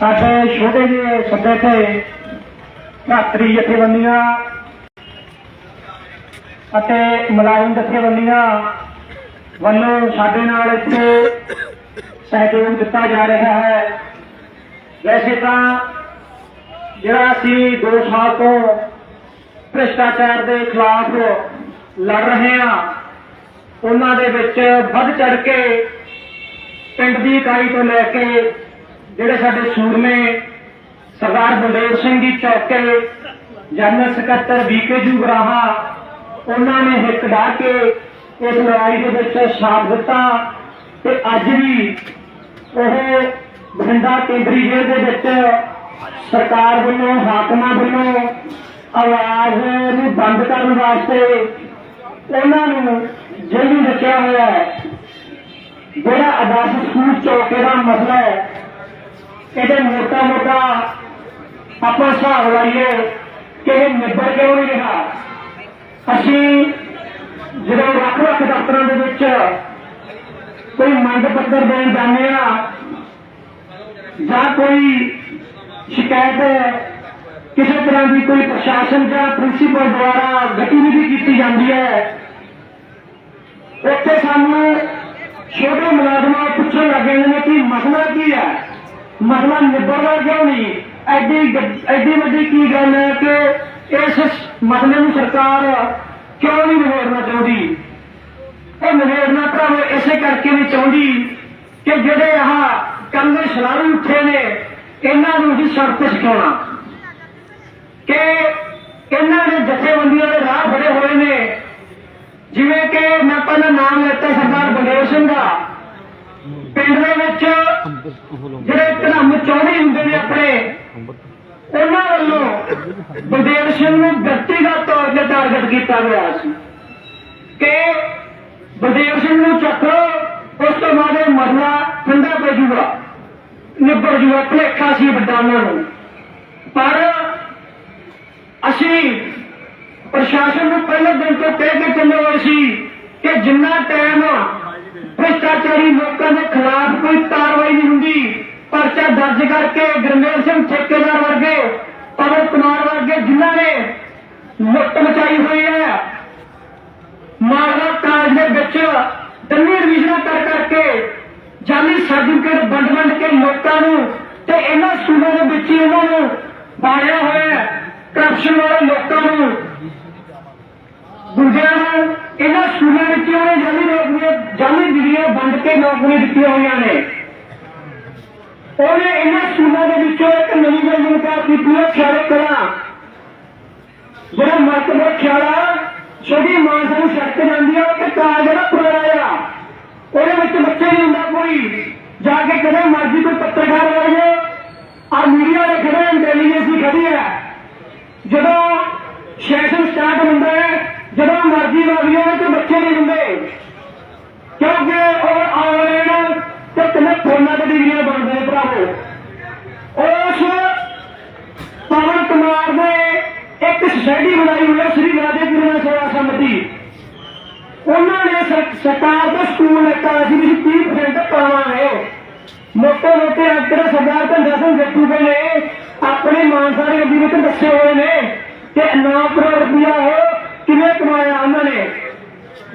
ਸਾਡੇ ਛੋਟੇ ਜਿਹੇ ਸੱਦੇ ਤੇ ਭਾਤਰੀ ਜਥੇਬੰਦੀਆਂ ਅਤੇ ਮੁਲਾਜ਼ਮ ਜਥੇਬੰਦੀਆਂ ਵੱਲੋਂ ਸਾਡੇ ਨਾਲ ਇੱਥੇ ਸਹਿਯੋਗ ਦਿੱਤਾ ਜਾ ਰਿਹਾ ਹੈ। ਵੈਸੇ ਤਾਂ ਜਿਹੜਾ ਅਸੀਂ 2 ਸਾਲ ਤੋਂ ਭ੍ਰਿਸ਼ਟਾਚਾਰ ਦੇ ਖਿਲਾਫ ਲੜ ਰਹੇ ਹਾਂ, ਉਹਨਾਂ ਦੇ ਵਿੱਚ ਵੱਧ ਚੜ ਕੇ ਪਿੰਡ ਦੀ ਇਕਾਈ ਤੋਂ ਲੈ ਕੇ ਜਿਹੜੇ ਸਾਡੇ ਸੂਰਮੇ ਸਰਦਾਰ ਬਲਦੇਵ ਸਿੰਘ ਜੀ ਚੌਕੇ ਜਨਰਲ ਸਕੱਤਰ ਵੀਕੇ ਜੁਗਰਾਹਾ, ਉਹਨਾਂ ਨੇ ਹਿੱਕ ਢਾ ਕੇ ਇਸ ਲੜਾਈ ਦੇ ਵਿੱਚ ਸਾਥ ਦਿੱਤਾ ਤੇ ਅੱਜ ਵੀ ਉਹ ਬਠਿੰਡਾ ਕੇਂਦਰੀ ਜੇਲ੍ਹ ਦੇ ਵਿੱਚ ਸਰਕਾਰ ਵੱਲੋਂ, ਹਾਕਮਾਂ ਵੱਲੋਂ ਆਵਾਜ਼ ਨੂੰ ਬੰਦ ਕਰਨ ਵਾਸਤੇ ਉਹਨਾਂ ਨੂੰ ਜੇਲ੍ਹ ਵਿੱਚ ਰੱਖਿਆ ਹੋਇਆ ਹੈ। ਜਿਹੜਾ ਆਦਰਸ਼ ਸਕੂਲ ਚੌਕੇ ਦਾ ਮਸਲਾ ਹੈ ਇਹਦੇ ਮੋਟਾ ਮੋਟਾ ਆਪਾਂ ਹਿਸਾਬ ਲਾਈਏ ਕਿ ਇਹ ਨਿਬੜ ਕਿਉਂ ਨਹੀਂ ਰਿਹਾ। ਅਸੀਂ ਜਦੋਂ ਵੱਖ ਵੱਖ ਦਫ਼ਤਰਾਂ ਦੇ ਵਿੱਚ ਕੋਈ ਮੰਗ ਪੱਤਰ ਦੇਣ ਜਾਂਦੇ ਆ ਜਾਂ ਕੋਈ ਸ਼ਿਕਾਇਤ ਕਿਸੇ ਤਰ੍ਹਾਂ ਦੀ ਕੋਈ ਪ੍ਰਸ਼ਾਸਨ ਜਾਂ ਪ੍ਰਿੰਸੀਪਲ ਦੁਆਰਾ ਗਤੀਵਿਧੀ ਕੀਤੀ ਜਾਂਦੀ ਹੈ, ਉੱਥੇ ਸਾਨੂੰ ਛੋਟੇ ਮੁਲਾਜ਼ਮਾਂ ਪੁੱਛਣ ਲੱਗੇ ਨੇ ਕਿ ਮਸਲਾ ਕੀ ਹੈ। ਮਸਲਾ ਨਿਬੜਦਾ ਕਿਉਂ ਨਹੀਂ? ਐਡੀ ਐਡੀ ਵੱਡੀ ਕੀ ਗੱਲ ਹੈ ਕਿ ਇਸ ਮਸਲੇ ਨੂੰ ਸਰਕਾਰ ਕਿਉਂ ਨਹੀਂ ਨਿਬੇੜਨਾ ਚਾਹੁੰਦੀ? ਉਹ ਨਿਬੇੜਨਾ ਭਰਾਵੋ, ਇਸੇ ਕਰਕੇ ਨਹੀਂ ਚਾਹੁੰਦੀ ਕਿ ਜਿਹੜੇ ਆਹ ਕੰਨੇ ਸ਼ਰਾਰੀ ਉੱਠੇ ਨੇ, ਇਹਨਾਂ ਨੂੰ ਹੀ ਸਬਕ ਸਿਖਾਉਣਾ ਕਿ ਇਹਨਾਂ ਦੇ ਜਥੇਬੰਦੀਆਂ ਦੇ ਰਾਹ ਫੜੇ ਹੋਏ ਨੇ। ਜਿਵੇਂ ਕਿ ਮੈਂ ਪਹਿਲਾਂ ਨਾਮ ਲੈਤਾ ਸਰਦਾਰ ਬਲਦੇਵ ਸਿੰਘ ਦਾ। ਪਿੰਡ ਦੇ ਵਿੱਚ ਜਿਹੜੇ ਧਰਮ ਹੁੰਦੇ ਨੇ ਆਪਣੇ। ਉਹਨਾਂ ਵੱਲੋਂ ਬਲਦੇਵ ਸਿੰਘ ਨੂੰ ਵਿਅਕਤੀਗਤ ਤੌਰ ਤੇ ਟਾਰਗੇਟ ਕੀਤਾ ਗਿਆ ਸੀ ਕਿ ਬਲਦੇਵ ਸਿੰਘ ਨੂੰ ਚੱਕੋ, ਉਸ ਤੋਂ ਬਾਅਦ ਇਹ ਮਸਲਾ ਠੰਡਾ ਪੈ ਜੂਗਾ, ਨਿਬੜ ਜੂਗਾ, ਭਲੇਖਾ ਸੀ ਵੱਡਾ ਉਹਨਾਂ ਨੂੰ। ਪਰ ਅਸੀਂ ਪ੍ਰਸ਼ਾਸਨ ਨੂੰ ਪਹਿਲੇ ਦਿਨ ਤੋਂ ਕਹਿ ਕੇ ਚੱਲੇ ਹੋਏ ਸੀ ਕਿ ਜਿੰਨਾ ਟਾਈਮ ਭ੍ਰਿਸ਼ਟਾਚਾਰੀ ਲੋਕਾਂ ਦੇ ਖਿਲਾਫ ਕੋਈ ਕਾਰਵਾਈ ਨਹੀਂ ਹੁੰਦੀ। ਪਰਚਾ ਦਰਜ ਕਰਕੇ ਗੁਰਮੇਲ ਸਿੰਘ ਠੇਕੇਦਾਰ ਵਰਗੇ, ਪਵਨ ਕੁਮਾਰ ਵਰਗੇ ਜਿਨ੍ਹਾਂ ਨੇ ਲੁੱਟ ਮਚਾਈ ਹੋਈ ਹੈ। ਮਾਲਵਾ ਕਾਲਜ ਦੇ ਵਿੱਚ ਡੰਮੀ ਰਿਵੀਜ਼ਨਾਂ ਕਰ ਕਰਕੇ ਜਾਲੀ ਸਰਟੀਫਿਕੇਟ ਵੰਡ ਵੰਡ ਕੇ ਲੋਕਾਂ ਨੂੰ ਤੇ ਇਹਨਾਂ ਸਕੂਲਾਂ ਦੇ ਵਿੱਚ ਹੀ ਇਹਨਾਂ ਨੂੰ ਬਾੜਿਆ ਹੋਇਆ ਕਰਪਸ਼ਨ ਵਾਲੇ ਲੋਕਾਂ ਨੂੰ। ਦੂਜਿਆਂ ਨੂੰ ਇਹਨਾਂ ਸਕੂਲਾਂ ਵਿੱਚ ਉਹਨੇ ਜਾਲੀ ਨੌਕਰੀਆਂ ਜਾਲੀ ਡਿਗਰੀਆਂ ਵੰਡ ਕੇ ਨੌਕਰੀਆਂ ਦਿੱਤੀਆਂ ਹੋਈਆਂ ਨੇ। ਉਹਨੇ ਇਹਨਾਂ ਸਕੂਲਾਂ ਦੇ ਵਿੱਚੋਂ ਇੱਕ ਨਵੀਂ ਬਿਲਡਿੰਗ ਤਿਆਰ ਕੀਤੀ ਹੈ, ਖਿਆਲੇ ਕਲਾ ਜਿਹੜਾ ਮਰਤਬਾ ਖਿਆਲਾ ਛੋਟੀ ਮਾਨਸਾ ਨੂੰ ਛੱਡ ਜਾਂਦੀ ਆ ਉਹ ਤੇ ਕਾਰ ਜਿਹੜਾ ਪੁਰਾਣਾ ਆ, ਉਹਦੇ ਵਿੱਚ ਬੱਚੇ ਨਹੀਂ ਹੁੰਦਾ ਕੋਈ। ਜਾ ਕੇ ਕਦੇ ਮਰਜ਼ੀ ਕੋਈ ਪੱਤਰਕਾਰ ਵਰਗੇ ਆ ਮੀਡੀਆ ਦੇ ਖੜੇ ਇੰਟੈਲੀਜੈਂਸੀ ਖੜੀ ਹੈ ਜਦੋਂ ਸੈਸ਼ਨ ਸਟਾਰਟ ਹੁੰਦਾ ਹੈ, ਜਦੋਂ ਮਰਜ਼ੀ ਵਗਦੀ ਹੈ ਤੇ ਬੱਚੇ ਨਹੀਂ ਹੁੰਦੇ। ਕਿਉਂਕਿ ਸੁਸਾਇਟੀ ਬਣਾਈ ਹੋਈ ਹੈ, ਸ੍ਰੀ ਰਾਧੇ ਗੁਰੂ ਸੇਵਾ ਸਮਿਤੀ। ਉਹਨਾਂ ਨੇ ਸਰਕਾਰ ਦੇ ਸਕੂਲ ਇੱਕ ਅਸੀਂ ਵੀ 30% ਪਾਵਾਂਗੇ। ਮੋਟੇ ਮੋਟੇ ਅੰਕੜੇ ਸਰਦਾਰ ਧੰਦਾ ਸਿੰਘ ਜੱਟੂ ਦੇ ਨੇ ਆਪਣੇ ਮਾਨਸਾ ਦੇ ਅੱਡੀ ਵਿੱਚ ਦੱਸੇ ਹੋਏ ਨੇ ਕਿ 9 ਕਰੋੜ ਰੁਪਇਆ ਉਹ ਕਿਵੇਂ ਕਮਾਇਆ ਉਹਨਾਂ ਨੇ।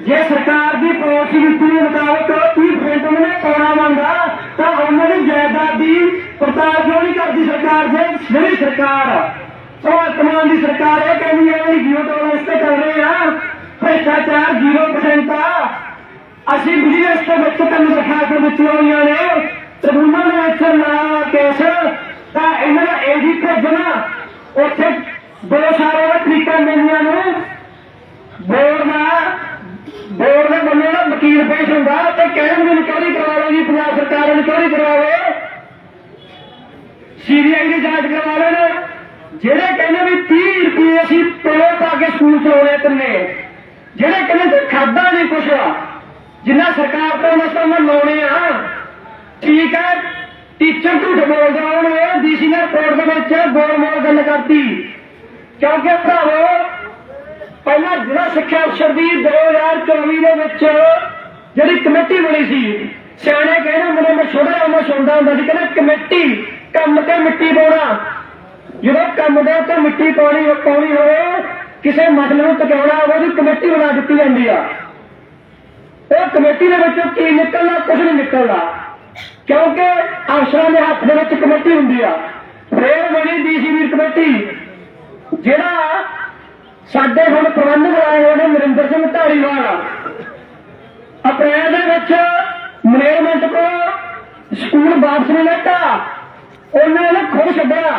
ਜੇ ਸਰਕਾਰ ਦੀ ਪਾਲਿਸੀ ਨੀਤੀ ਦੇ ਮੁਤਾਬਕ 30% ਉਹਨਾਂ ਨੇ ਪਾਉਣਾ ਮੰਗਾ ਤਾਂ ਉਹਨਾਂ ਦੀ ਜਾਇਦਾਦ ਦੀ ਪੜਤਾਲ ਕਿਉਂ ਨਹੀਂ ਕਰਦੀ ਸਰਕਾਰ ਜੇ? ਜਿਹੜੀ ਸਰਕਾਰ ਭਗਵੰਤ ਮਾਨ ਦੀ ਸਰਕਾਰ ਇਹ ਕਹਿੰਦੀ ਹੈ ਵੀ ਜੀਓ ਟੋਲਰੈਂਸ ਤੇ ਚੱਲ ਰਹੇ ਆ। ਭ੍ਰਿਸ਼ਟਾਚਾਰ 0% ਆ। ਅਸੀਂ ਬਿਜ਼ਨਸ ਦੇ ਵਿੱਚ ਤੁਹਾਨੂੰ ਦਿਖਾ ਕੇ ਦਿੱਤੀਆਂ ਹੋਈਆਂ ਨੇ। ਟ੍ਰਿਬਿਊਨਲ ਦੇ ਵਿੱਚ ਨਾ ਕੇਸ। ਤਾਂ ਇਹਨਾਂ ਦਾ ਏਜੀ ਭੇਜਣਾ। ਉੱਥੇ ਦੋ ਸਾਰੇ ਦਾ ਤਰੀਕਾ ਮਿਲਣੀਆਂ ਨੂੰ ਬੋਰਡ ਦਾ, ਬੋਰਡ ਦੇ ਬੰਦੇ ਦਾ ਵਕੀਲ ਪੇਸ਼ ਹੁੰਦਾ ਤੇ ਕਹਿਣਗੇ ਇਨਕੁਆਰੀ ਕਰਵਾ ਲਓ ਜੀ, ਪੰਜਾਬ ਸਰਕਾਰ ਇਨਕੁਆਰੀ ਕਰਵਾਵੇ। ਸੀਬੀਆਈ ਦੀ ਜਾਂਚ ਕਰਵਾ ਲੈਣ। ਜਿਹੜੇ ਕਹਿੰਦੇ ਵੀ 30 ਰੁਪਏ ਅਸੀਂ ਤੋਲੇ ਪਾ ਕੇ ਸਕੂਲ ਚਲਾਉਣੇ ਤਿੰਨੇ। ਜਿਹੜੇ ਕਹਿੰਦੇ ਸੀ ਖਾਦਾ ਨਹੀਂ ਕੁਛ, ਜਿੰਨਾ ਸਰਕਾਰ ਤੋਂ ਮਸਲਾ ਮੈਂ ਲਾਉਣੇ ਆ। ਠੀਕ ਹੈ ਟੀਚਰ ਝੂਠ ਬੋਲਦੇ ਹੋਣਗੇ ਡੀਸੀ ਨੇ ਕੋਰਟ ਦੇ ਵਿੱਚ ਗੋਲ ਮੋਲ ਗੱਲ ਕਰਤੀ। ਕਿਉਂਕਿ ਭਰਾਵੋ, ਪਹਿਲਾਂ ਜ਼ਿਲ੍ਹਾ ਸਿੱਖਿਆ ਅਫਸਰ ਦੀ 2024 ਦੇ ਵਿੱਚ ਜਿਹੜੀ ਕਮੇਟੀ ਬਣੀ ਸੀ, ਸਿਆਣੇ ਕਹਿੰਦੇ ਮੁੰਡੇ ਮੈਂ ਛੋਟਾ ਹੁੰਦੇ ਸੁਣਦਾ ਹੁੰਦਾ ਸੀ, ਕਹਿੰਦੇ ਕਮੇਟੀ, ਕੰਮ ਤੇ ਮਿੱਟੀ ਪਾਉਣਾ। ਜਦੋਂ ਕੰਮ ਦੇ ਉੱਤੇ ਮਿੱਟੀ ਪਾਉਣੀ ਪਾਉਣੀ ਹੋਵੇ, ਕਿਸੇ ਮਸਲੇ ਨੂੰ ਟਿਕਾਉਣਾ ਹੋਵੇ, ਉਹਦੀ ਕਮੇਟੀ ਬਣਾ ਦਿੱਤੀ ਜਾਂਦੀ ਆ। ਉਹ ਕਮੇਟੀ ਦੇ ਵਿੱਚੋਂ ਕੀ ਨਿਕਲਣਾ ਕੁਝ ਨਹੀਂ ਨਿਕਲਦਾ ਕਿਉਂਕਿ ਅਫਸਰਾਂ ਦੇ ਹੱਥ ਦੇ ਵਿੱਚ ਕਮੇਟੀ ਹੁੰਦੀ ਆ। ਫੇਰ ਬਣੀ ਡੀਸੀਬੀ ਕਮੇਟੀ, ਜਿਹੜਾ ਸਾਡੇ ਹੁਣ ਪ੍ਰਬੰਧਕ ਆਏ ਹੋਏ ਨੇ ਨਰਿੰਦਰ ਸਿੰਘ ਢਾਲੀਵਾਲ ਅਪ੍ਰੈਲ ਦੇ ਵਿੱਚ ਮੈਨੇਜਮੈਂਟ ਕੋਲ ਸਕੂਲ ਵਾਪਸ ਨਹੀਂ ਲੈਤਾ। ਉਹਨਾਂ ਨੇ ਖੁਦ ਛੱਡਿਆ।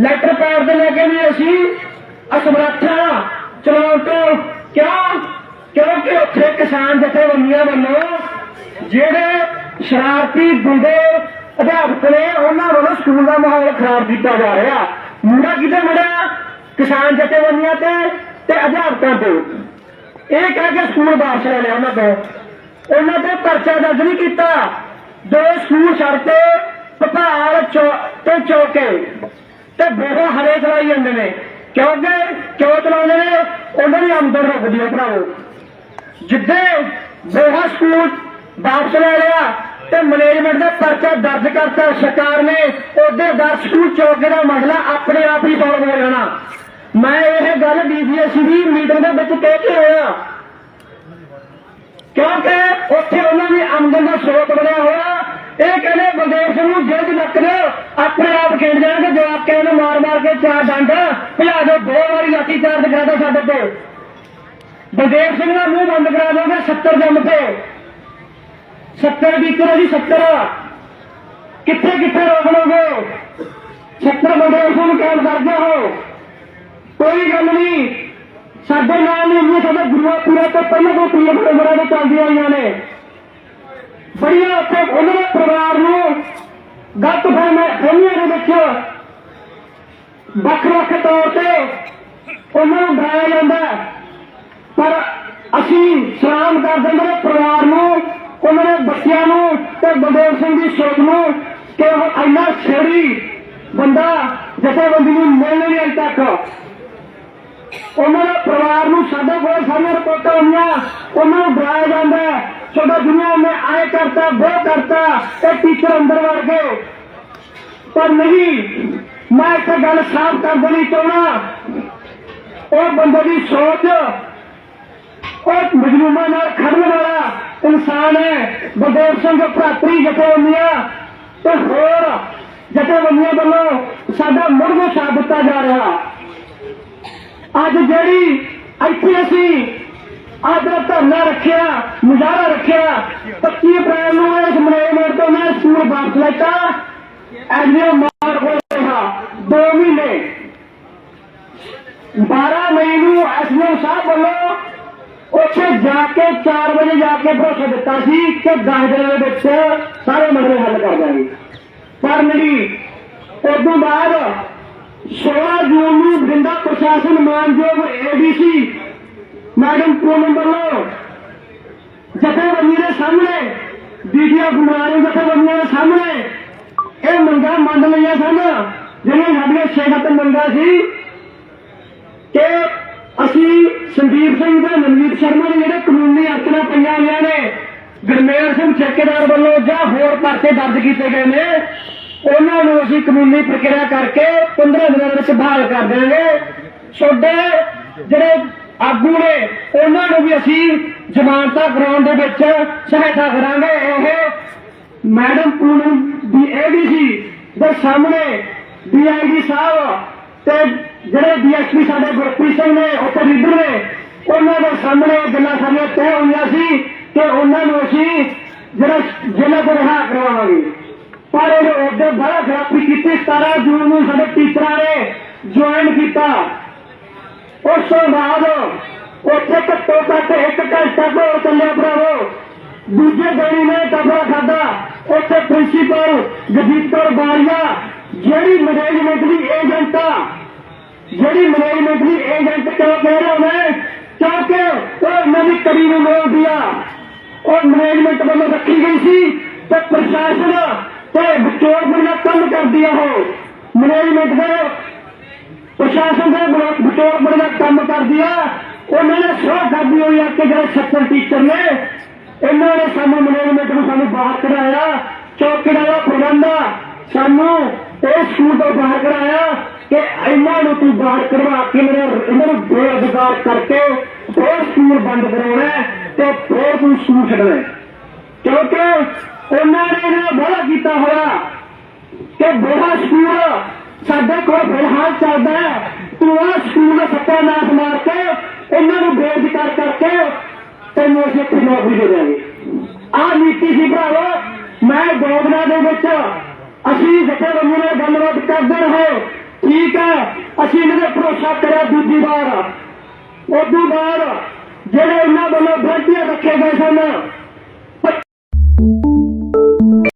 ਲੈਟਰ ਪੈਡ ਤੇ ਲੈ ਕੇ ਵੀ ਅਸੀਂ ਅਸਮਰੱਥਾ ਚਲਾਉਣ ਤੋਂ ਕਿਉਂ ਕਿਉਂਕਿ ਉੱਥੇ ਕਿਸਾਨ ਜਥੇਬੰਦੀਆਂ ਵੱਲੋਂ ਜਿਹੜੇ ਸ਼ਰਾਰਤੀ ਗੁੰਡੇ, ਅਧਿਆਪਕ ਨੇ, ਉਹਨਾਂ ਵੱਲੋਂ ਸਕੂਲ ਦਾ ਮਾਹੌਲ ਖਰਾਬ ਕੀਤਾ ਜਾ ਰਿਹਾ। ਮੁੰਡਾ ਕਿਤੇ ਮੁੰਡਾ ਕਿਸਾਨ ਜਥੇਬੰਦੀਆਂ ਤੇ ਤੇ ਅਧਿਆਪਕਾਂ ਤੇ। ਇਹ ਕਹਿ ਕੇ ਸਕੂਲ ਵਾਪਸ ਲੈ ਲਿਆ ਉਹਨਾਂ ਤੋਂ। ਉਹਨਾਂ ਤੇ ਪਰਚਾ ਦਰਜ ਨਹੀਂ ਕੀਤਾ। ਦੋ ਸਕੂਲ ਛੱਡ ਕੇ ਭਪਾਲ ਚੌ ਤੇ ਚੌਕੇ। ਤੇ ਬਹੁਤ ਹਰੇ ਚਲਾਈ ਜਾਂਦੇ ਨੇ। ਕਿਉਂਕਿ ਕਿਉਂ ਚਲਾਉਂਦੇ ਨੇ? ਉਹਨਾਂ ਦੀ ਆਮਦਨ ਰੁਕਦੀ ਹੈ ਭਰਾਵੋ। ਜਿੱਦੇ ਦੋਹਾ ਸਕੂਲ ਵਾਪਸ ਲੈ ਲਿਆ ਤੇ ਮੈਨੇਜਮੈਂਟ ਦਾ ਪਰਚਾ ਦਰਜ ਕਰਤਾ ਸਰਕਾਰ ਨੇ ਉਹਦੇ 10 ਸਕੂਲ ਚੌਕੇ ਦਾ ਮਸਲਾ ਆਪਣੇ ਆਪ ਹੀ ਸੋਲਵ ਹੋ ਜਾਣਾ। ਮੈਂ ਇਹ ਗੱਲ ਡੀਜੀਐਸਸੀ ਦੀ ਮੀਟਿੰਗ ਦੇ ਵਿੱਚ ਕਹਿ ਕੇ ਆਇਆ। ਕਿਉਂਕਿ ਉੱਥੇ ਉਹਨਾਂ ਦੀ ਆਮਦਨ ਦਾ ਸਰੋਤ ਬਣਿਆ ਹੋਇਆ। ਇਹ ਕਹਿੰਦੇ ਬਲਦੇਵ ਸਿੰਘ ਨੂੰ ਜੇਲ੍ਹ ਤੱਕ ਲੱਕ ਆਪਣੇ ਆਪ ਖੇਡ ਜਾਣਗੇ ਜਵਾਕਾਂ ਨੂੰ ਮਾਰ ਮਾਰ ਕੇ ਚਾਰ ਡੰਡ ਭਜਾ ਦਿਓ, ਦੋ ਵਾਰੀ ਲਾਠੀ ਚਾਰਜ ਕਰਾ ਦਿਓ ਸਾਡੇ ਤੇ ਬਲਦੇਵ ਸਿੰਘ ਦਾ ਮੂੰਹ ਬੰਦ ਕਰਾ ਦੋਗੇ 70 ਜੰਮ ਤੇ 70 ਦੀ ਕਰੋ ਜੀ 70 ਕਿੱਥੇ ਕਿੱਥੇ ਰੋਕ ਲੋਗੇ 70 ਬਲਦੇਵ ਸਿੰਘ ਨੂੰ ਕੈਦ ਕਰਦੇ ਹੋ ਕੋਈ ਗੱਲ ਨਹੀਂ। ਸਾਡੇ ਨਾਲ ਨਹੀਂ ਹੁੰਦੀਆਂ ਸਾਡੇ ਗੁਰੂਆਂ ਤੋਂ ਪਹਿਲਾਂ ਤੋਂ ਪੀਰ ਪਰੰਪਰਾ ਦੇ ਚੱਲਦੀਆਂ ਆਈਆਂ ਨੇ। ਬੜੀਆਂ ਉੱਥੇ ਉਹਨਾਂ ਦੇ ਪਰਿਵਾਰ ਨੂੰ ਗਲਤ ਫਹਿਮੀਆਂ ਫਹਿਮੀਆਂ ਦੇ ਵਿੱਚ। ਵੱਖ ਵੱਖ ਤੌਰ ਤੇ ਉਹਨਾਂ ਨੂੰ ਡਰਾਇਆ ਜਾਂਦਾ ਪਰ ਅਸੀਂ ਸਲਾਮ ਕਰਦੇ ਮੇਰੇ ਪਰਿਵਾਰ ਨੂੰ, ਉਹਨਾਂ ਦੇ ਬੱਚਿਆਂ ਨੂੰ ਤੇ ਬਲਦੇਵ ਸਿੰਘ ਦੀ ਸੋਚ ਨੂੰ ਕਿ ਉਹ ਇੰਨਾ ਸੇਰੀ ਬੰਦਾ ਜਥੇਬੰਦੀ ਨੂੰ ਮਿਲਣ ਨਹੀਂ ਅਜੇ ਤੱਕ। ਉਹਨਾਂ ਦੇ ਪਰਿਵਾਰ ਨੂੰ ਸਾਡੇ ਕੋਲ ਸਾਰੀਆਂ ਰਿਪੋਰਟਾਂ ਆਉਂਦੀਆਂ, ਉਹਨਾਂ ਨੂੰ ਡਰਾਇਆ ਜਾਂਦਾ ਸਾਡਾ ਛੋਟਾ ਦੁਨੀਆ ਕਰਤਾ ਉਹ ਕਰਤਾ ਇਹ ਟੀਚਰ ਅੰਦਰ ਵੜ ਗਏ। ਪਰ ਨਹੀਂ, ਮੈਂ ਇੱਕ ਗੱਲ ਸਾਫ਼ ਕਰ ਦੇਣੀ ਚਾਹੁੰਦਾ। ਉਹ ਬੰਦੇ ਦੀ ਸੋਚ, ਉਹ ਮਜਲੂਮਾਂ ਨਾਲ ਖੜਨ ਵਾਲਾ ਇਨਸਾਨ ਹੈ, ਬਲਦੇਵ ਸਿੰਘ ਭਰਾਤਰੀ ਜਥੇਬੰਦੀਆਂ ਤੇ ਹੋਰ ਜਥੇਬੰਦੀਆਂ ਵੱਲੋਂ ਸਾਡਾ ਮੁਰਗ ਸਾਥ ਦਿੱਤਾ ਜਾ ਰਿਹਾ। ਅੱਜ ਜਿਹੜੀ ਇੱਥੇ ਅਸੀਂ ਅੱਜ ਦਾ ਧਰਨਾ ਰੱਖਿਆ ਮੁਜ਼ਾਹਰਾ ਰੱਖਿਆ। 25 ਅਪ੍ਰੈਲ ਨੂੰ ਇਸ ਮੈਨੇਜਮੈਂਟ ਤੋਂ ਮੈਂ ਸਕੂਲ ਵਾਪਸ ਲੈਤਾ। ਐਜੇ ਮਾਰ ਹੋ ਰਿਹਾ। 2 ਮਹੀਨੇ। 12 ਮਈ ਨੂੰ ਐਸਐਮ ਸਾਹਿਬ ਵੱਲੋਂ ਉੱਥੇ ਜਾ ਕੇ 4 ਵਜੇ ਜਾ ਕੇ ਭਰੋਸਾ ਦਿੱਤਾ ਸੀ ਕਿ 10 ਦਿਨਾਂ ਦੇ ਵਿੱਚ ਸਾਰੇ ਮਸਲੇ ਹੱਲ ਕਰ ਦਾਂਗੇ ਪਰ ਨਹੀਂ, ਉਸ ਬਾਅਦ 16 ਜੂਨ ਨੂੰ ਬਰਿੰਦਾ ਪ੍ਰਸ਼ਾਸਨ ਮਾਨਯੋਗ ਏਡੀਸੀ ਮੈਡਮ ਪੂਨਮ ਵੱਲੋਂ ਜਥੇਬੰਦੀ ਦੇ ਸਾਹਮਣੇ, ਵੀਡੀਓ ਗੁਮਾਰੇ ਜਥੇਬੰਦੀਆਂ ਦੇ ਸਾਹਮਣੇ। ਇਹ ਮੰਗਾਂ ਮੰਨ ਲਈਆਂ ਸਨ, ਜਿਹੜੀਆਂ ਸਾਡੀਆਂ ਛੇ ਸੱਤ ਮੰਗਾਂ ਸੀ ਕਿ ਅਸੀਂ ਸੰਦੀਪ ਸਿੰਘ ਤੇ ਮਨਜੀਤ ਸ਼ਰਮਾ ਦੇ ਜਿਹੜੇ ਕਾਨੂੰਨੀ ਅਰਥਾਂ ਪਈਆਂ ਹੋਈਆਂ ਨੇ, ਗੁਰਮੇਲ ਸਿੰਘ ਠੇਕੇਦਾਰ ਵੱਲੋਂ ਜਾਂ ਹੋਰ ਪਰਚੇ ਦਰਜ ਕੀਤੇ ਗਏ ਨੇ, ਉਹਨਾਂ ਨੂੰ ਅਸੀਂ ਕਾਨੂੰਨੀ ਪ੍ਰਕਿਰਿਆ ਕਰਕੇ 15 ਦਿਨਾਂ ਦੇ ਵਿੱਚ ਬਹਾਲ ਕਰ ਦੇਵਾਂਗੇ ਛੋਡੇ ਜਿਹੜੇ ਆਗੂ ਨੇ, ਉਹਨਾਂ ਨੂੰ ਵੀ ਅਸੀਂ ਜ਼ਮਾਨਤਾਂ ਕਰਾਉਣ ਦੇ ਵਿੱਚ ਸਹਾਇਤਾ ਕਰਾਂਗੇ। ਇਹ ਮੈਡਮ ਪੂਨਮ ਦੀ ਏਡੀਸੀ ਦੇ ਸਾਹਮਣੇ ਡੀਆਈਡੀ ਸਾਹਿਬ ਤੇ ਜਿਹੜੇ ਡੀਐਸਪੀ ਸਾਡੇ ਗੁਰਪ੍ਰੀਤ ਸਿੰਘ ਨੇ ਉੱਥੇ ਲੀਡਰ ਨੇ, ਉਹਨਾਂ ਦੇ ਸਾਹਮਣੇ ਗੱਲਾਂ ਸਾਡੀਆਂ ਤੈਅ ਹੋਈਆਂ ਸੀ ਕਿ ਉਹਨਾਂ ਨੂੰ ਅਸੀਂ ਜਿਹੜਾ ਜ਼ਿਲ੍ਹਾ ਤੋਂ ਰਿਹਾ ਕਰਵਾਵਾਂਗੇ। ਪਰ ਇਹ ਉਹਦੇ ਬੜਾ ਖਰਾਬੀ ਕੀਤੀ 17 ਜੂਨ ਨੂੰ ਸਾਡੇ ਟੀਚਰਾਂ ਨੇ ਜੁਆਇਨ ਕੀਤਾ। ਉਸ ਤੋਂ ਬਾਅਦ ਉੱਥੇ ਘੱਟੋ ਘੱਟ ਇੱਕ ਘੰਟਾ ਕੋਲ ਚੱਲਿਆ ਭਰਾਵੋ। ਦੂਜੇ ਦਿਨ ਨੇ ਦਫਾ ਖਾਦਾ ਉੱਥੇ ਪ੍ਰਿੰਸੀਪਲ ਜਗਜੀਤ ਬਾਰੀਆ, ਜਿਹੜੀ ਮੈਨੇਜਮੈਂਟ ਦੀ ਏਜੰਟ ਆ, ਜਿਹੜੀ ਮੈਨੇਜਮੈਂਟ ਦੀ ਏਜੰਟ ਕਿਉਂ ਕਹਿ ਰਿਹਾ ਮੈਂ? ਕਿਉਂਕਿ ਉਹ ਨਵੀਂ ਕੜੀ ਨੂੰ ਮੋੜਦੀ ਆ। ਉਹ ਮੈਨੇਜਮੈਂਟ ਵੱਲੋਂ ਰੱਖੀ ਗਈ ਸੀ ਤੇ ਪ੍ਰਸ਼ਾਸਨ ਤੇ ਵਿਚੋਲਪੁਰ ਦਾ ਕੰਮ ਕਰਦੀ ਆ ਉਹ। ਮੈਨੇਜਮੈਂਟ ਦੇ ਪ੍ਰਸ਼ਾਸਨ ਦੇ ਬਲੋਕ ਦਾ ਕੰਮ ਕਰਦੀ ਆ। ਉਹਨਾਂ ਨੇ ਸੋਹ ਕਰਦੀ ਹੋਈ ਆ ਕਿ ਜਿਹੜੇ 70 ਟੀਚਰ ਨੇ, ਇਹਨਾਂ ਨੇ ਸਾਨੂੰ ਮੈਨੇਜਮੈਂਟ ਨੂੰ ਸਾਨੂੰ ਬਾਹਰ ਕਢਾਇਆ। ਚੌਕੀਦਾਰ ਦਾ ਪ੍ਰਬੰਧ ਸਾਨੂੰ ਇਹ ਸਕੂਲ ਤੋਂ ਬਾਹਰ ਕਰਾਇਆ ਕਿ ਇਹਨਾਂ ਨੂੰ ਤੂੰ ਬਾਹਰ ਕਰਵਾ ਕੇ ਮੇਰੇ, ਇਹਨਾਂ ਨੂੰ ਬੇਰੁਜ਼ਗਾਰ ਕਰਕੇ ਫੇਰ ਸਕੂਲ ਬੰਦ ਕਰਾਉਣਾ ਤੇ ਫੇਰ ਤੂੰ ਸਕੂਲ ਛੱਡਣਾ ਕਿਉਂਕਿ ਉਹਨਾਂ ਨੇ ਇਹਨਾਂ ਵਾਅਦਾ ਕੀਤਾ ਹੋਇਆ ਕਿ ਬੋਹਾ ਸਕੂਲ ਸਾਡੇ ਕੋਲ ਫਿਲਹਾਲ ਚੱਲਦਾ ਹੈ। ਤੂੰ ਆਹ ਸਕੂਲ ਦਾ ਸੱਤਿਆਨਾਸ਼ ਮਾਰ ਕੇ, ਇਹਨਾਂ ਨੂੰ ਬੇਰੁਜ਼ਗਾਰ ਕਰਕੇ ਤੈਨੂੰ ਅਸੀਂ ਇੱਥੇ ਨੌਕਰੀ ਦੇ ਦੇਵਾਂਗੇ। ਆਹ ਨੀਤੀ ਸੀ ਭਰਾਵੋ, ਮੈਂ ਗੋਬਨਾ ਦੇ ਵਿੱਚ ਅਸੀਂ ਜਥੇਬੰਦੀ ਨਾਲ ਗੱਲਬਾਤ ਕਰਦੇ ਰਹੇ। ਠੀਕ ਹੈ, ਅਸੀਂ ਇਹਨਾਂ ਦੇ ਭਰੋਸਾ ਕਰਿਆ ਦੂਜੀ ਵਾਰ। ਉਦੋਂ ਬਾਅਦ ਜਿਹੜੇ ਇਹਨਾਂ ਵੱਲੋਂ ਬੇਨਤੀਆਂ ਰੱਖੇ ਗਏ ਸਨ